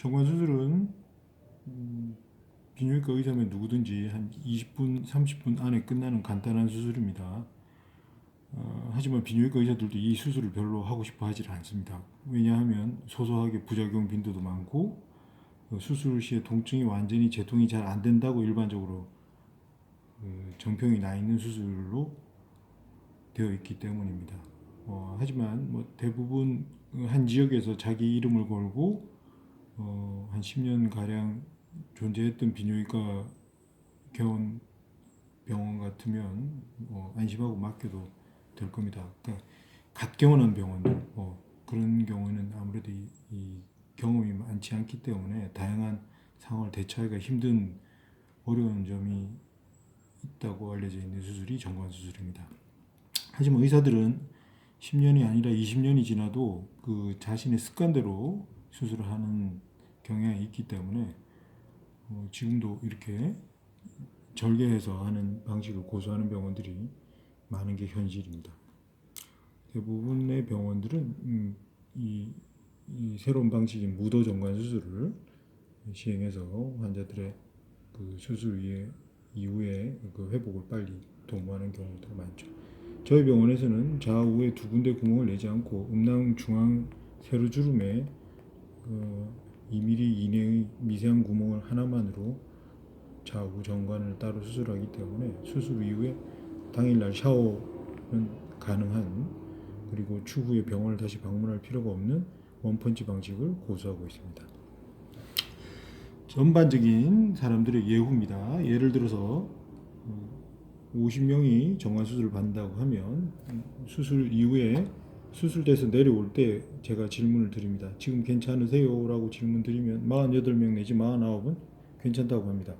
정관 수술은 음, 비뇨기과 의사면 누구든지 한 20분, 30분 안에 끝나는 간단한 수술입니다. 어, 하지만 비뇨기과 의사들도 이 수술을 별로 하고 싶어 하지 않습니다. 왜냐하면 소소하게 부작용 빈도도 많고 어, 수술 시에 통증이 완전히 재통이 잘 안 된다고 일반적으로 그 정평이 나 있는 수술로 되어 있기 때문입니다. 어, 하지만 뭐 대부분 한 지역에서 자기 이름을 걸고 어, 한 10년 가량 존재했던 비뇨기과 개원 병원 같으면 어, 안심하고 맡겨도 될 겁니다. 그러니까 갓 개원한 병원들 뭐 그런 경우에는 아무래도 이, 이 경험이 많지 않기 때문에 다양한 상황을 대처하기가 힘든 어려운 점이 있다고 알려져 있는 수술이 정관 수술입니다. 하지만 의사들은 10년이 아니라 20년이 지나도 그 자신의 습관대로 수술을 하는 경향이 있기 때문에 어, 지금도 이렇게 절개해서 하는 방식을 고수하는 병원들이 많은 게 현실입니다. 대부분의 병원들은 음, 이, 이 새로운 방식인 무도 정관 수술을 시행해서 환자들의 그 수술 이후에, 이후에 그 회복을 빨리 도모하는 경우도 많죠. 저희 병원에서는 좌우에 두 군데 구멍을 내지 않고 음낭 중앙 세로주름에 어, 2mm 이내의 미세한 구멍을 하나만으로 좌우 정관을 따로 수술하기 때문에 수술 이후에 당일날 샤워는 가능한 그리고 추후에 병원을 다시 방문할 필요가 없는 원펀치 방식을 고수하고 있습니다. 전반적인 사람들의 예후입니다. 예를 들어서 50명이 정관 수술을 받는다고 하면 수술 이후에 수술돼서 내려올 때 제가 질문을 드립니다. 지금 괜찮으세요? 라고 질문 드리면 48명 내지 49은 괜찮다고 합니다.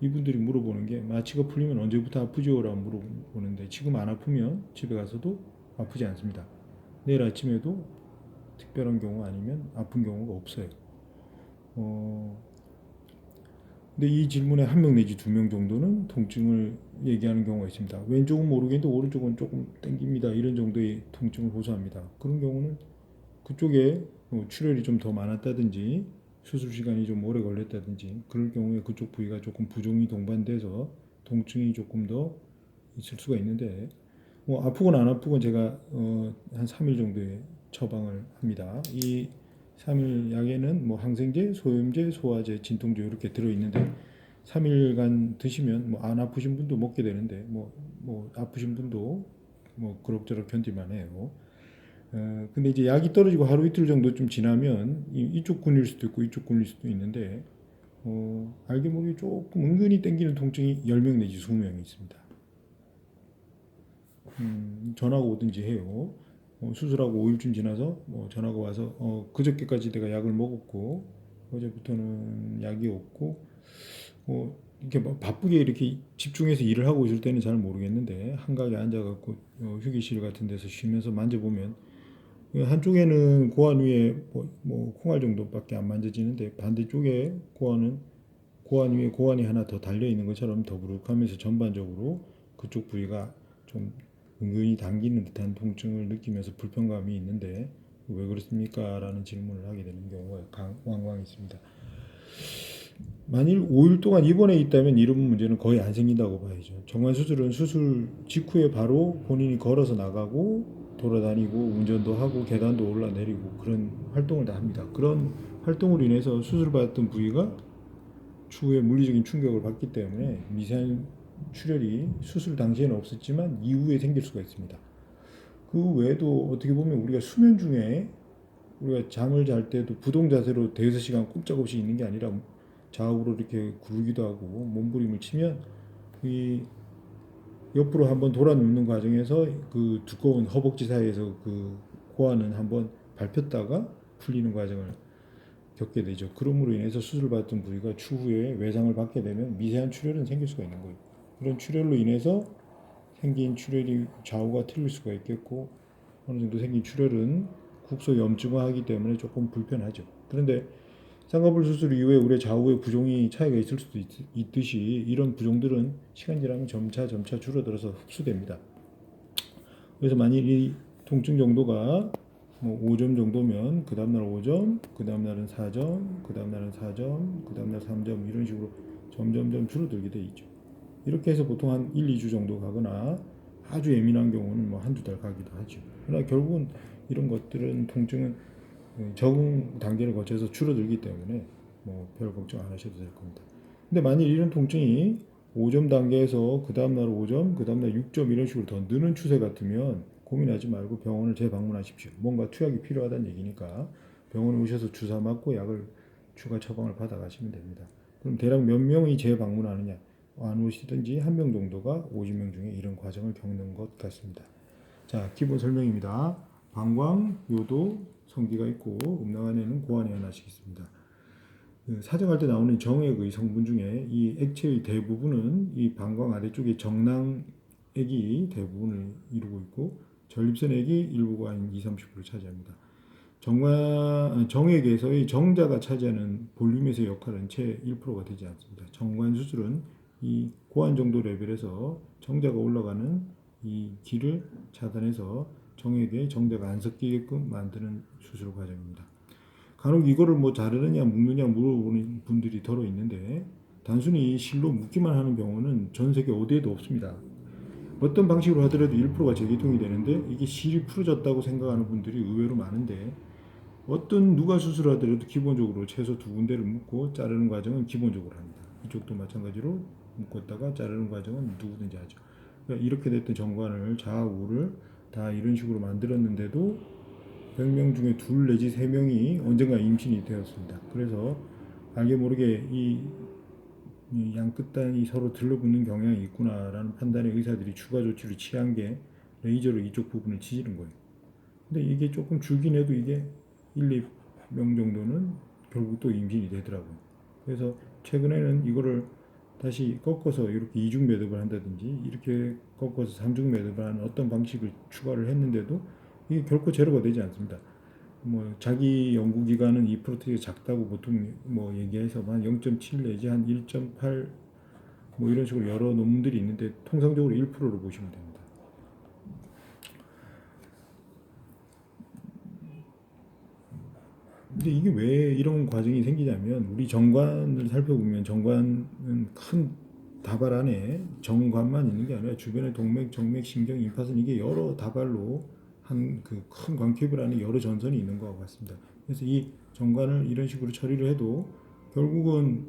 이분들이 물어보는 게 마취가 풀리면 언제부터 아프죠? 라고 물어보는데 지금 안 아프면 집에 가서도 아프지 않습니다. 내일 아침에도 특별한 경우 아니면 아픈 경우가 없어요. 어, 근데 이 질문에 한 명 내지 두 명 정도는 통증을 얘기하는 경우가 있습니다. 왼쪽은 모르겠는데 오른쪽은 조금 땡깁니다. 이런 정도의 통증을 호소합니다. 그런 경우는 그쪽에 뭐 출혈이 좀 더 많았다든지 수술 시간이 좀 오래 걸렸다든지 그럴 경우에 그쪽 부위가 조금 부종이 동반돼서 통증이 조금 더 있을 수가 있는데 뭐 아프건 안 아프건 제가 어, 한 3일 정도의 처방을 합니다. 이 3일 약에는 뭐 항생제, 소염제, 소화제, 진통제 이렇게 들어 있는데 3일간 드시면 뭐 안 아프신 분도 먹게 되는데 뭐, 뭐 아프신 분도 뭐 그럭저럭 견딜만 해요. 어, 근데 이제 약이 떨어지고 하루 이틀 정도 좀 지나면 이, 이쪽 군일 수도 있고 이쪽 군일 수도 있는데 어, 알게 모르게 조금 은근히 땡기는 통증이 10명 내지 20명이 있습니다. 음, 전화가 오든지 해요. 어, 수술하고 5일쯤 지나서 뭐 전화가 와서 어, 그저께까지 내가 약을 먹었고 어제부터는 약이 없고 뭐 이렇게 막 바쁘게 이렇게 집중해서 일을 하고 있을 때는 잘 모르겠는데 한가하게 앉아갖고 어, 휴게실 같은 데서 쉬면서 만져보면 한쪽에는 고환 위에 뭐, 뭐 콩알 정도밖에 안 만져지는데 반대쪽에 고환은 고환 위에 고환이 하나 더 달려 있는 것처럼 더부룩하면서 전반적으로 그쪽 부위가 좀 은근히 당기는 듯한 통증을 느끼면서 불편감이 있는데 왜 그렇습니까? 라는 질문을 하게 되는 경우가 강- 왕왕 있습니다. 만일 5일 동안 입원해 있다면 이런 문제는 거의 안 생긴다고 봐야죠. 정관 수술은 수술 직후에 바로 본인이 걸어서 나가고 돌아다니고 운전도 하고 계단도 올라내리고 그런 활동을 다 합니다. 그런 활동으로 인해서 수술받았던 부위가 추후에 물리적인 충격을 받기 때문에 미세한 출혈이 수술 당시에는 없었지만 이후에 생길 수가 있습니다. 그 외에도 어떻게 보면 우리가 수면 중에 우리가 잠을 잘 때도 부동 자세로 대여섯 시간 꼼짝없이 있는 게 아니라 좌우로 이렇게 구르기도 하고 몸부림을 치면 이 옆으로 한번 돌아 눕는 과정에서 그 두꺼운 허벅지 사이에서 그 고환은 한번 밟혔다가 풀리는 과정을 겪게 되죠. 그러므로 인해서 수술받았던 부위가 추후에 외상을 받게 되면 미세한 출혈은 생길 수가 있는 거예요. 그런 출혈로 인해서 생긴 출혈이 좌우가 틀릴 수가 있겠고 어느 정도 생긴 출혈은 국소 염증화하기 때문에 조금 불편하죠. 그런데 쌍꺼풀 수술 이후에 우리 좌우의 부종이 차이가 있을 수도 있, 듯이 이런 부종들은 시간 지나면 점차 점차 줄어들어서 흡수됩니다. 그래서 만일 이 통증 정도가 뭐 5점 정도면 그 다음 날 5점, 그 다음 날은 4점, 그 다음 날은 4점, 그 다음 날 3점 이런 식으로 점점점 줄어들게 돼 있죠. 이렇게 해서 보통 한 1, 2주 정도 가거나 아주 예민한 경우는 뭐 한두 달 가기도 하죠. 그러나 결국은 이런 것들은 통증은 어, 적응 단계를 거쳐서 줄어들기 때문에 뭐 별 걱정 안 하셔도 될 겁니다. 근데 만일 이런 통증이 5점 단계에서 그 다음날 5점, 그 다음날 6점 이런 식으로 더 느는 추세 같으면 고민하지 말고 병원을 재방문하십시오. 뭔가 투약이 필요하다는 얘기니까 병원에 오셔서 주사 맞고 약을 추가 처방을 받아가시면 됩니다. 그럼 대략 몇 명이 재방문하느냐? 안 오시든지 한 명 정도가 50명 중에 이런 과정을 겪는 것 같습니다. 자, 기본 설명입니다. 방광, 요도, 성기가 있고 음낭 안에는 고환이 하나씩 있습니다. 그 사정할 때 나오는 정액의 성분 중에 이 액체의 대부분은 이 방광 아래쪽에 정낭액이 대부분을 이루고 있고 전립선액이 일부가 한 2, 30%를 차지합니다. 정관 정액에서의 정자가 차지하는 볼륨에서의 역할은 채 1%가 되지 않습니다. 정관 수술은 이 고환 정도 레벨에서 정자가 올라가는 이 길을 차단해서 정액에 정자가 안 섞이게끔 만드는 수술 과정입니다. 간혹 이거를 뭐 자르느냐 묶느냐 물어보는 분들이 더러 있는데 단순히 실로 묶기만 하는 경우는 전 세계 어디에도 없습니다. 어떤 방식으로 하더라도 1%가 재개통이 되는데 이게 실이 풀어졌다고 생각하는 분들이 의외로 많은데 어떤 누가 수술하더라도 기본적으로 최소 두 군데를 묶고 자르는 과정은 기본적으로 합니다. 이쪽도 마찬가지로 묶었다가 자르는 과정은 누구든지 하죠. 그러니까 이렇게 됐던 정관을 좌우를 다 이런 식으로 만들었는데도 100명 중에 둘 내지 세 명이 언젠가 임신이 되었습니다. 그래서 알게 모르게 이, 이 양끝단이 서로 들러붙는 경향이 있구나라는 판단에 의사들이 추가 조치를 취한 게 레이저로 이쪽 부분을 치지는 거예요. 근데 이게 조금 줄긴 해도 이게 1, 2명 정도는 결국 또 임신이 되더라고요. 그래서 최근에는 이거를 다시 꺾어서 이렇게 이중 매듭을 한다든지 이렇게 꺾어서 삼중 매듭을 하는 어떤 방식을 추가를 했는데도 이게 결코 제로가 되지 않습니다. 뭐 자기 연구 기간은 이 프로테인이 작다고 보통 뭐 얘기해서 한 0.7 내지 한 1.8 뭐 이런 식으로 여러 논문들이 있는데 통상적으로 1%로 보시면 됩니다. 근데 이게 왜 이런 과정이 생기냐면 우리 정관을 살펴보면 정관은 큰 다발 안에 정관만 있는 게 아니라 주변에 동맥, 정맥, 신경, 임파선 이게 여러 다발로 한 그 큰 광캡을 안에 여러 전선이 있는 것 같습니다. 그래서 이 정관을 이런 식으로 처리를 해도 결국은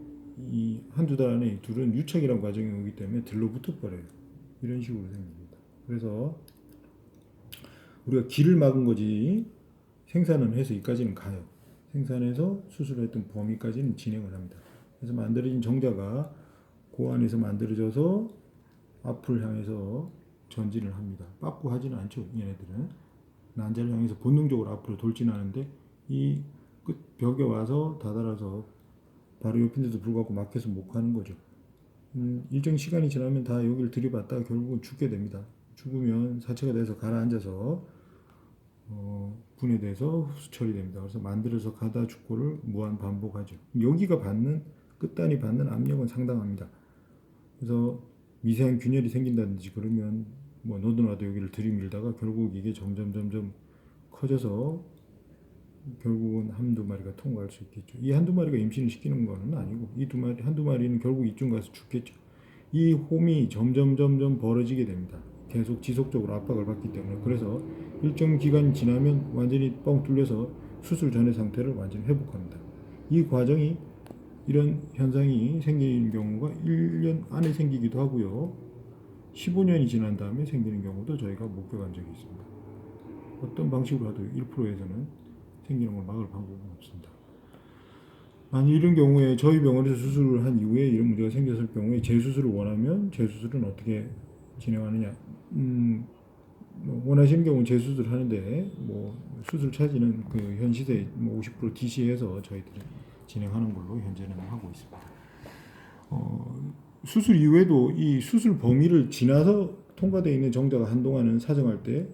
이 한두 달 안에 이 둘은 유착이라는 과정이 오기 때문에 들러붙어 버려요. 이런 식으로 생깁니다. 그래서 우리가 길을 막은 거지 생산은 해서 이까지는 가요. 생산해서 수술했던 범위까지는 진행을 합니다. 그래서 만들어진 정자가 고 안에서 만들어져서 앞을 향해서 전진을 합니다. 빠꾸 하지는 않죠. 얘네들은 난자를 향해서 본능적으로 앞으로 돌진하는데 이 끝 벽에 와서 다다라서 바로 옆인데도 불구하고 막혀서 못 가는 거죠. 음, 일정 시간이 지나면 다 여기를 들이받다가 결국은 죽게 됩니다. 죽으면 사체가 돼서 가라앉아서 어, 분해돼서 흡수 처리됩니다. 그래서 만들어서 가다 죽고를 무한 반복하죠. 여기가 받는 끝단이 받는 압력은 상당합니다. 그래서 미세한 균열이 생긴다든지 그러면 뭐 너도 나도 여기를 들이밀다가 결국 이게 점점 점점 커져서 결국은 한두 마리가 통과할 수 있겠죠. 이 한두 마리가 임신을 시키는 거는 아니고 이 두 마리 한두 마리는 결국 이쯤 가서 죽겠죠. 이 홈이 점점 점점 벌어지게 됩니다. 계속 지속적으로 압박을 받기 때문에 그래서 일정 기간 지나면 완전히 뻥 뚫려서 수술 전의 상태를 완전히 회복합니다. 이 과정이 이런 현상이 생기는 경우가 1년 안에 생기기도 하고요. 15년이 지난 다음에 생기는 경우도 저희가 목격한 적이 있습니다. 어떤 방식으로 하도 1%에서는 생기는 걸 막을 방법은 없습니다. 만약 이런 경우에 저희 병원에서 수술을 한 이후에 이런 문제가 생겼을 경우에 재수술을 원하면 재수술은 어떻게 진행하느냐? 음, 뭐 원하시는 경우 재수술 하는데 뭐 수술 차지는 그 현 시대 뭐50% DC에서 저희들이 진행하는 걸로 현재는 하고 있습니다. 어, 수술 이후에도 이 수술 범위를 지나서 통과되어 있는 정자가 한동안은 사정할 때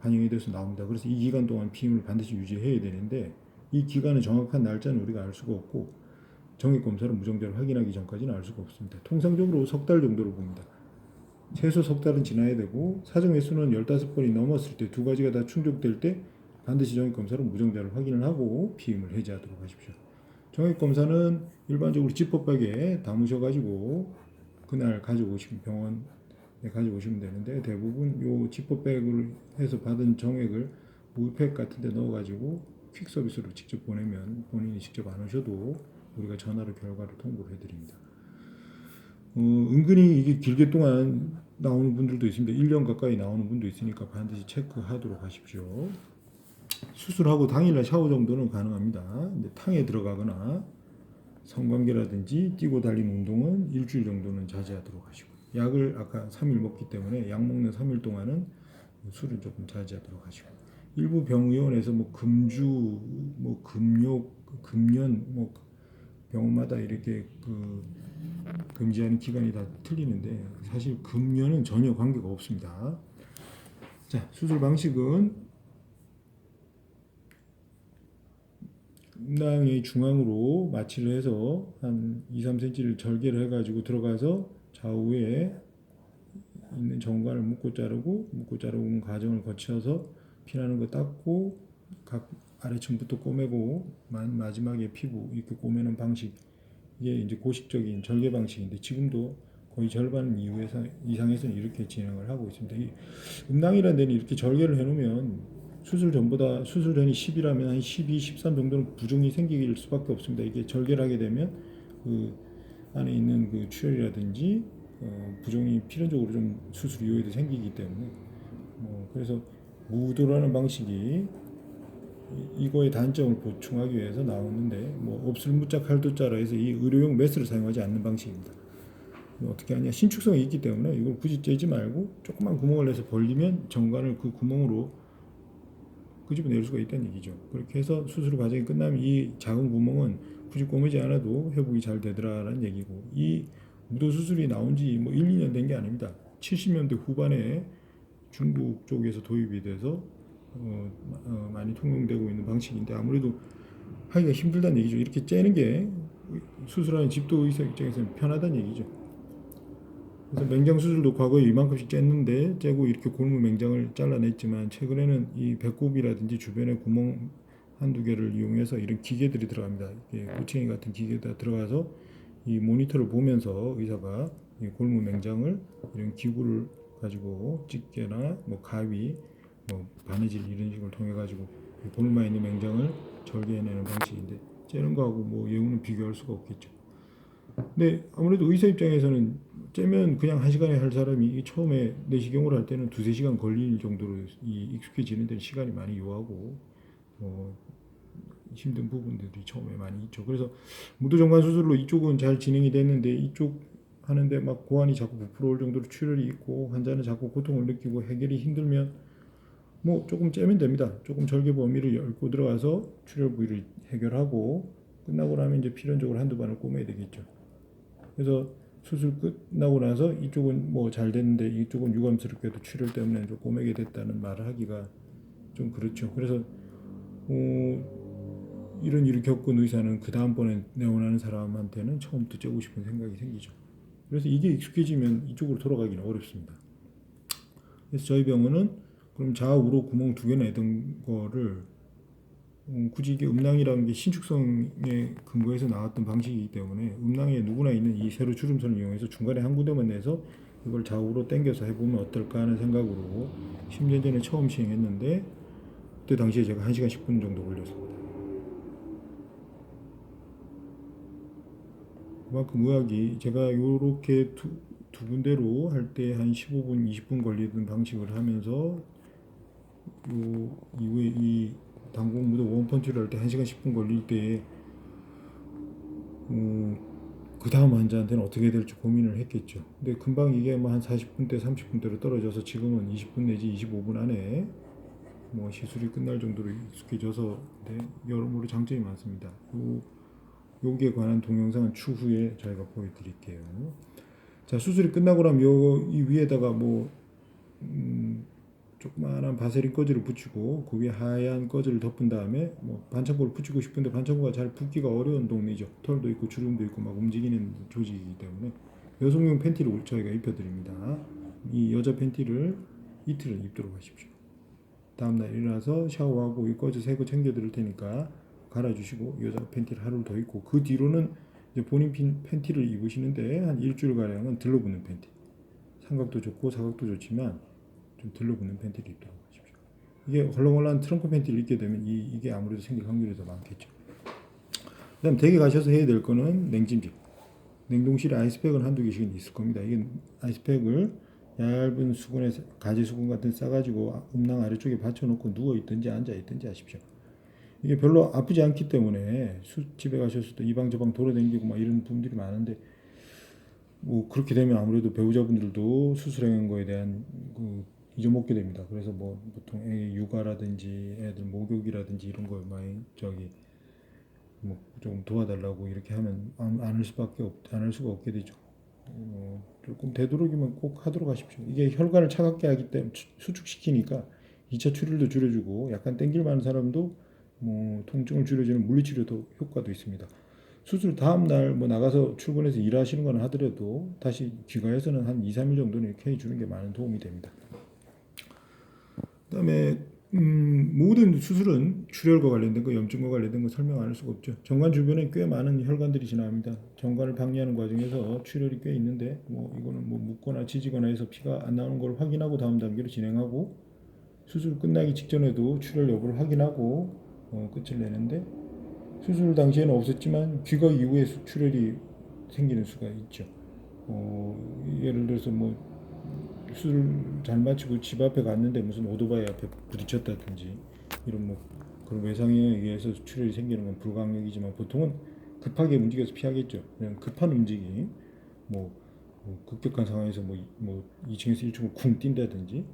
반영이 돼서 나옵니다. 그래서 이 기간 동안 피임을 반드시 유지해야 되는데 이 기간의 정확한 날짜는 우리가 알 수가 없고 정액 검사를 무정자로 확인하기 전까지는 알 수가 없습니다. 통상적으로 석 달 정도로 봅니다. 최소 석 달은 지나야 되고 사정 횟수는 15번이 넘었을 때 두 가지가 다 충족될 때 반드시 정액 검사로 무정자를 확인을 하고 피임을 해제하도록 하십시오. 정액 검사는 일반적으로 지퍼백에 담으셔 가지고 그날 가져오시면 병원에 가져오시면 되는데 대부분 요 지퍼백을 해서 받은 정액을 무팩 같은 데 넣어 가지고 퀵 서비스로 직접 보내면 본인이 직접 안 오셔도 우리가 전화로 결과를 통보를 해드립니다. 어, 은근히 이게 길게 동안 나오는 분들도 있습니다. 1년 가까이 나오는 분도 있으니까 반드시 체크하도록 하십시오. 수술하고 당일날 샤워 정도는 가능합니다. 근데 탕에 들어가거나 성관계라든지 뛰고 달리는 운동은 일주일 정도는 자제하도록 하시고 약을 아까 3일 먹기 때문에 약 먹는 3일 동안은 술을 조금 자제하도록 하시고 일부 병의원에서 뭐 금주 뭐 금욕 금연 뭐 병원마다 이렇게 그 금지하는 기간이 다 틀리는데 사실 금연은 전혀 관계가 없습니다. 자 수술 방식은 음낭의 중앙으로 마취를 해서 한 2, 3cm를 절개를 해가지고 들어가서 좌우에 있는 정관을 묶고 자르고 묶고 자르고 과정을 거쳐서 피나는 거 닦고 각 아래층부터 꼬매고 마- 마지막에 피부 이렇게 꼬매는 방식 이게 이제 고식적인 절개 방식인데 지금도 거의 절반 이후에서 이상에서는 이렇게 진행을 하고 있습니다. 이 음낭이라는 데는 이렇게 절개를 해놓으면 수술 전보다 수술 전이 10이라면 한 12, 13 정도는 부종이 생길 수밖에 없습니다. 이게 절개를 하게 되면 그 안에 있는 그 출혈이라든지 어, 부종이 필연적으로 좀 수술 이후에도 생기기 때문에 뭐 그래서 무도라는 방식이 이- 이거의 단점을 보충하기 위해서 나오는데 뭐 없을 무자 칼도자라 해서 이 의료용 메스를 사용하지 않는 방식입니다. 뭐 어떻게 하냐 신축성이 있기 때문에 이걸 굳이 째지 말고 조그만 구멍을 내서 벌리면 정관을 그 구멍으로 끄집어낼 수가 있다는 얘기죠. 그렇게 해서 수술 과정이 끝나면 이 작은 구멍은 굳이 꼬매지 않아도 회복이 잘 되더라라는 얘기고 이 무도 수술이 나온 지 뭐 1, 2년 된 게 아닙니다. 70년대 후반에 중국 쪽에서 도입이 돼서 어, 어, 많이 통용되고 있는 방식인데 아무래도 하기가 힘들다는 얘기죠. 이렇게 째는 게 수술하는 집도 의사 입장에서는 편하다는 얘기죠. 그래서 맹장 수술도 과거에 이만큼씩 쨌는데 째고 이렇게 골무 맹장을 잘라냈지만 최근에는 이 배꼽이라든지 주변에 구멍 한두 개를 이용해서 이런 기계들이 들어갑니다. 이게 고챙이 같은 기계가 들어가서 이 모니터를 보면서 의사가 이 골무 맹장을 이런 기구를 가지고 집게나 뭐 가위, 뭐 바느질 이런 식으로 통해 가지고 골무에 있는 맹장을 절개해내는 방식인데 째는 거하고 뭐 예우는 비교할 수가 없겠죠. 근데 아무래도 의사 입장에서는 째면 그냥 한 시간에 할 사람이 이 처음에 내시경을 할 때는 두세 시간 걸릴 정도로 이 익숙해지는 데는 시간이 많이 요하고 뭐 힘든 부분들이 처음에 많이 있죠. 그래서 무도정관 수술로 이쪽은 잘 진행이 됐는데 이쪽 하는데 막 고환이 자꾸 부풀어 올 정도로 출혈이 있고 환자는 자꾸 고통을 느끼고 해결이 힘들면 뭐 조금 째면 됩니다. 조금 절개 범위를 넓고 들어가서 출혈 부위를 해결하고 끝나고 나면 이제 필연적으로 한두 번을 꼬매야 되겠죠. 그래서 수술 끝나고 나서 이쪽은 뭐 잘 됐는데 이쪽은 유감스럽게도 출혈 때문에 좀 꼬매게 됐다는 말을 하기가 좀 그렇죠. 그래서 어, 이런 일을 겪은 의사는 그 다음번에 내원하는 사람한테는 처음부터 째고 싶은 생각이 생기죠. 그래서 이게 익숙해지면 이쪽으로 돌아가기는 어렵습니다. 그래서 저희 병원은 그럼 좌우로 구멍 두개 내던 거를 음, 굳이 이게 음낭이라는 게 신축성에 근거해서 나왔던 방식이기 때문에 음낭에 누구나 있는 이 세로 주름선을 이용해서 중간에 한 군데만 내서 이걸 좌우로 당겨서 해보면 어떨까 하는 생각으로 10년 전에 처음 시행했는데 그때 당시에 제가 1시간 10분 정도 걸렸습니다. 그만큼 의학이 제가 이렇게 두, 두 군데로 할 때 한 15분, 20분 걸리던 방식을 하면서 요 이후에 이 당공 무도 원펀치를 할 때 1시간 10분 걸릴 때 어, 그 다음 환자한테는 어떻게 될지 고민을 했겠죠. 근데 금방 이게 뭐 한 40분대, 30분대로 떨어져서 지금은 20분 내지 25분 안에 뭐 시술이 끝날 정도로 익숙해져서 네, 여러모로 장점이 많습니다. 요, 요기에 관한 동영상은 추후에 저희가 보여드릴게요. 자 수술이 끝나고 나면 요 이 위에다가 뭐 음, 조그마한 바세린 꺼즈를 붙이고 그 위에 하얀 꺼즈를 덮은 다음에 뭐 반창고를 붙이고 싶은데 반창고가 잘 붙기가 어려운 동네죠. 털도 있고 주름도 있고 막 움직이는 조직이기 때문에 여성용 팬티를 저희가 입혀드립니다. 이 여자 팬티를 이틀을 입도록 하십시오. 다음날 일어나서 샤워하고 이 꺼져 새거 챙겨 드릴 테니까 갈아주시고 여자 팬티를 하루를 더 입고 그 뒤로는 이제 본인 핀- 팬티를 입으시는데 한 일주일 가량은 들러붙는 팬티 삼각도 좋고 사각도 좋지만 좀 들러붙는 팬티를 입도록 하십시오. 이게 헐렁헐렁한 트렁크 팬티를 입게 되면 이, 이게 아무래도 생길 확률이 더 많겠죠. 그 다음 댁에 가셔서 해야 될 거는 냉찜질. 냉동실에 아이스팩은 한두 개씩은 있을 겁니다. 이게 아이스팩을 얇은 수건에 가지 수건 같은 데 싸가지고 음낭 아래쪽에 받쳐놓고 누워 있든지 앉아 있든지 하십시오. 이게 별로 아프지 않기 때문에 수, 집에 가셨을 때 이방 저방 돌아다니고 막 이런 분들이 많은데 뭐 그렇게 되면 아무래도 배우자분들도 수술한 거에 대한 그 잊어먹게 됩니다. 그래서 뭐 보통 애 육아라든지 애들 목욕이라든지 이런 거 많이 저기 뭐좀 도와달라고 이렇게 하면 안, 안할 수밖에 없, 안할 수가 없게 되죠. 어, 조금 되도록이면 꼭 하도록 하십시오. 이게 혈관을 차갑게 하기 때문에 추- 수축시키니까 2차 출혈도 줄여주고 약간 땡길 많은 사람도 뭐 통증을 줄여주는 물리치료도 효과도 있습니다. 수술 다음 날 뭐 나가서 출근해서 일하시는 거는 하더라도 다시 귀가해서는 한 2, 3일 정도는 이렇게 해주는 게 많은 도움이 됩니다. 그다음에 음, 모든 수술은 출혈과 관련된 거, 염증과 관련된 거 설명 안 할 수가 없죠. 정관 주변에 꽤 많은 혈관들이 지나갑니다. 정관을 박리하는 과정에서 출혈이 꽤 있는데 뭐 이거는 뭐 묻거나 지지거나 해서 피가 안 나오는 걸 확인하고 다음 단계로 진행하고 수술 끝나기 직전에도 출혈 여부를 확인하고 어, 끝을 내는데 수술 당시에는 없었지만 귀가 이후에 수- 출혈이 생기는 수가 있죠. 어, 예를 들어서 뭐 수술 잘 마치고 집 앞에 갔는데 무슨 오토바이 앞에 부딪혔다든지 이런 뭐 그런 외상에 의해서 출혈이 생기는 건 불가항력이지만 보통은 급하게 움직여서 피하겠죠. 그냥 급한 움직임, 뭐, 뭐 급격한 상황에서 뭐, 이- 뭐 2층에서 1층으로 쿵 뛴다든지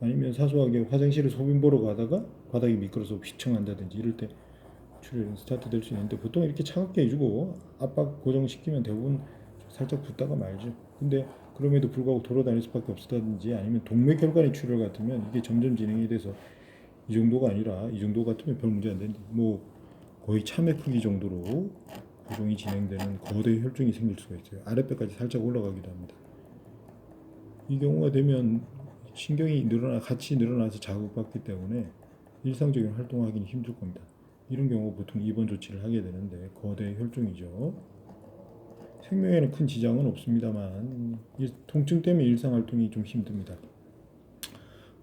아니면 사소하게 화장실에 소변 보러 가다가 바닥이 미끄러서 휘청한다든지 이럴 때 출혈이 스타트 될 수 있는데 보통 이렇게 차갑게 해주고 압박 고정시키면 대부분 살짝 붓다가 말죠. 근데 그럼에도 불구하고 돌아다닐 수밖에 없었다든지 아니면 동맥혈관의 출혈 같으면 이게 점점 진행이 돼서 이 정도가 아니라 이 정도 같으면 별 문제 안 되는데 뭐 거의 참외 크기 정도로 고정이 진행되는 거대 혈증이 생길 수가 있어요. 아랫배까지 살짝 올라가기도 합니다. 이 경우가 되면 신경이 늘어나 같이 늘어나서 자극받기 때문에 일상적인 활동하기는 힘들 겁니다. 이런 경우 보통 입원 조치를 하게 되는데 거대 혈증이죠. 생명에는 큰 지장은 없습니다만 이 통증 때문에 일상 활동이 좀 힘듭니다.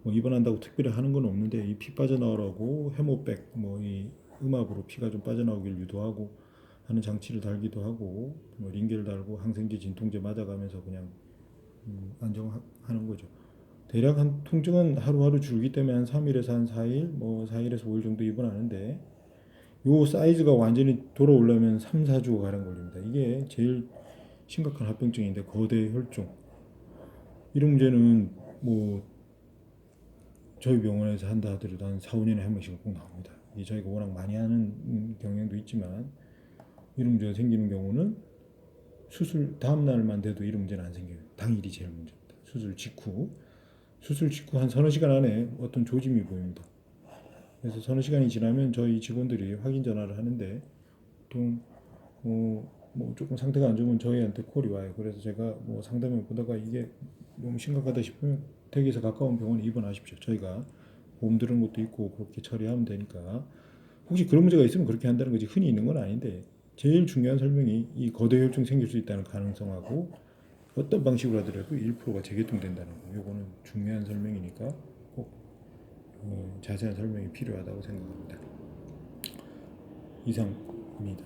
뭐 입원한다고 특별히 하는 건 없는데 이 피 빠져나오라고 해모백 뭐 이 음압으로 피가 좀 빠져나오길 유도하고 하는 장치를 달기도 하고 뭐 링겔 달고 항생제 진통제 맞아가면서 그냥 음, 안정하는 거죠. 대략 한 통증은 하루하루 줄기 때문에 한 3일에서 한 4일, 뭐 4일에서 5일 정도 입원하는데 요 사이즈가 완전히 돌아오려면 3, 4주 가량 걸립니다. 이게 제일 심각한 합병증인데 거대 혈중. 이런 문제는 뭐 저희 병원에서 한다 하더라도 한 4, 5년에 한 번씩은 꼭 나옵니다. 이 저희가 워낙 많이 하는 음, 경향도 있지만 이런 문제가 생기는 경우는 수술 다음 날만 돼도 이런 문제는 안 생겨요. 당일이 제일 문제입니다. 수술 직후 수술 직후 한 서너 시간 안에 어떤 조짐이 보입니다. 그래서 서너 시간이 지나면 저희 직원들이 확인 전화를 하는데 보통 어, 뭐 조금 상태가 안 좋으면 저희한테 콜이 와요. 그래서 제가 뭐 상담해 보다가 이게 너무 심각하다 싶으면 댁에서 가까운 병원에 입원하십시오. 저희가 보험 들은 것도 있고 그렇게 처리하면 되니까 혹시 그런 문제가 있으면 그렇게 한다는 거지 흔히 있는 건 아닌데 제일 중요한 설명이 이 거대 혈증 생길 수 있다는 가능성하고 어떤 방식으로 하더라도 1%가 재개통된다는 거. 요거는 중요한 설명이니까 꼭 어, 자세한 설명이 필요하다고 생각합니다. 이상입니다.